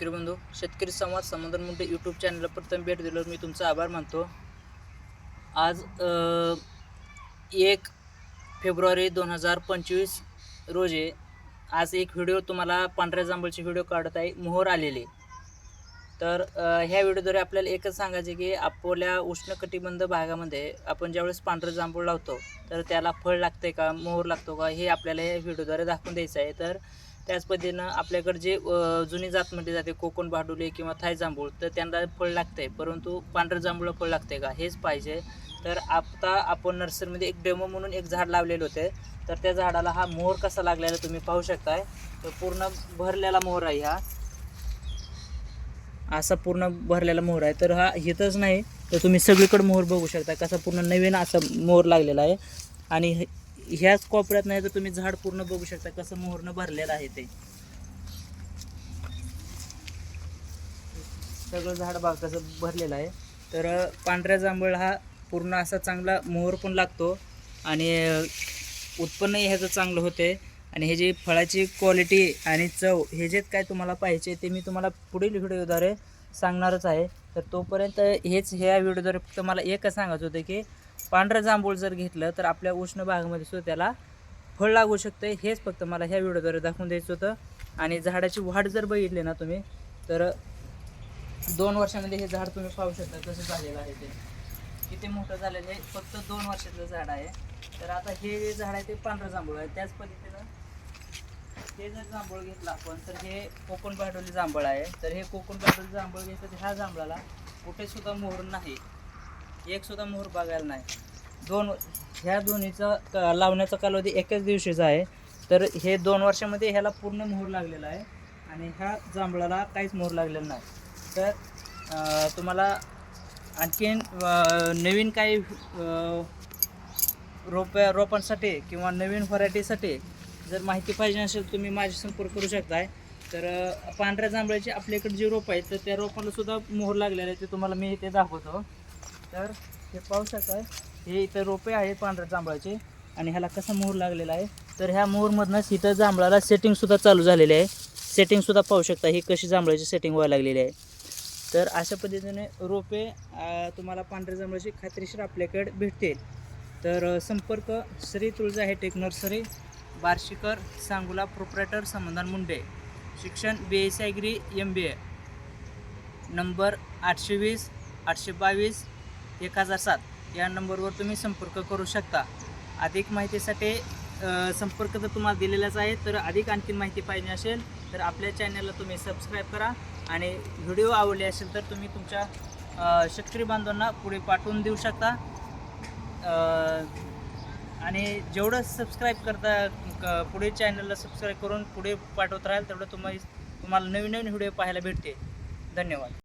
शेतकरी बंधू शेतकरी संवाद समाधान मुंडे यूट्यूब चॅनलला प्रथम भेट दिल्यावर मी तुमचा आभार मानतो. आज एक फेब्रुवारी दोन हजार पंचवीस रोजी आज एक व्हिडिओ तुम्हाला पांढऱ्या जांभळची व्हिडिओ काढत आहे मोहर आलेली. तर ह्या व्हिडिओद्वारे आपल्याला एकच सांगायचे की आपल्या उष्णकटिबंध भागामध्ये आपण ज्यावेळेस पांढरं जांभूळ लावतो तर त्याला फळ लागते का मोहर लागतो का हे आपल्याला ह्या व्हिडिओद्वारे दाखवून द्यायचं आहे. तर त्याच पद्धतीनं आपल्याकडे जे जुनी जात म्हटली जाते कोकण भाडुले किंवा थाय जांभूळ तर त्यांना फळ लागते परंतु पांढरं जांभूळ फळ लागते का? हेच पाहिजे. तर आता आपण नर्सरीमध्ये एक डेमो म्हणून एक झाड लावलेलं होते. तर त्या झाडाला हा मोहर कसा लागलेला तुम्ही पाहू शकताय. तर पूर्ण भरलेला मोहर आहे हा. असा पूर्ण भरलेला मोहर आहे. तर हा इथंच नाही तर तुम्ही सगळीकडे मोहर बघू शकता कसा पूर्ण नवीन असा मोहर लागलेला आहे. आणि हे- ह्याच कोपऱ्यात नाही तर तुम्ही झाड पूर्ण बघू शकता कसं मोहरनं भरलेलं आहे ते. सगळं झाड बघा कसं भरलेलं आहे. तर पांढऱ्या जांभळ हा पूर्ण असा चांगला मोहर पण लागतो आणि उत्पन्नही ह्याचं चांगलं होते. आणि हे जे फळाची क्वालिटी आणि चव हे जे काय तुम्हाला पाहिजे ते मी तुम्हाला पुढील व्हिडिओद्वारे सांगणारच आहे. तर तोपर्यंत हेच ह्या व्हिडिओद्वारे फक्त मला एकच सांगायचं होतं की पांढरं जांभूळ जर घेतलं तर आपल्या उष्ण भागामध्ये सुद्धा त्याला फळ लागू शकतं. हेच फक्त मला ह्या व्हिडिओद्वारे दाखवून द्यायचं होतं. आणि झाडाची वाढ जर बघितली ना तुम्ही तर दोन वर्षामध्ये हे झाड तुम्ही पाहू शकता कसं झालेलं आहे ते. किती मोठं झालेलं आहे फक्त दोन वर्षाचं झाड आहे. तर आता हे जे झाड आहे ते पांढरं जांभूळ आहे. त्याच पद्धतीनं हे जर जांभूळ घेतलं आपण तर हे कोकण भाडोली जांभळ आहे. तर हे कोकण भाडोली जांभळ घेतलं तर ह्या जांभळाला कुठेसुद्धा मोहर नाही. एक सुद्धा मोहर बघायला नाही. दोन ह्या दोन्हीचा क- लावण्याचा कालावधी एकाच दिवशीचा आहे. तर हे दोन वर्षामध्ये ह्याला पूर्ण मोहर लागलेला आहे आणि ह्या जांभळाला काहीच मोहर लागलेला नाही. तर तुम्हाला आणखीन नवीन काही रोप रोपांसाठी किंवा नवीन व्हरायटीसाठी जर माहिती पाहिजे असेल तुम्ही माझी संपर्क करू शकताय. तर पांढऱ्या जांभळाची आपल्याकडे जी रोप आहेत तर त्या रोपाला सुद्धा मोहर लागलेला आहे ते तुम्हाला मी इथे दाखवतो. तर हे पाहू शकताय हे इथं रोपे आहेत पांढऱ्या जांभळाचे आणि ह्याला कसा मोहर लागलेला आहे. तर ह्या मोहरमधनंच इथं जांभळाला सेटिंगसुद्धा चालू झालेली आहे. सेटिंगसुद्धा पाहू शकता ही कशी जांभळाची सेटिंग व्हायला लागलेली आहे. तर अशा पद्धतीने रोपे तुम्हाला पांढऱ्या जांभळाची खात्रीशीर आपल्याकडे भेटतील. तर संपर्क Shri Tulja hi tech nursery Barshikar Sangola proprietor Samadhan Munde शिक्षण B S agri M B A number आठशे वीस आठशे बावीस एक हजार सात. या नंबरवर तुम्ही संपर्क करू शकता. अधिक माहितीसाठी संपर्क तर तुम्हाला दिलेलाच आहे तर अधिक आणखीन माहिती पाहिजे असेल तर आपल्या चॅनलला तुम्ही सबस्क्राईब करा आणि व्हिडिओ आवडले असेल तर तुम्ही तुमच्या शेतकरी बांधवांना पुढे पाठवून देऊ शकता. आणि जेवढं सबस्क्राईब करता क- पुढे चॅनलला सबस्क्राईब करून पुढे पाठवत राहाल तेवढं तुम्हाला तुम्हाला नवीन नवीन व्हिडिओ पाहायला भेटते धन्यवाद.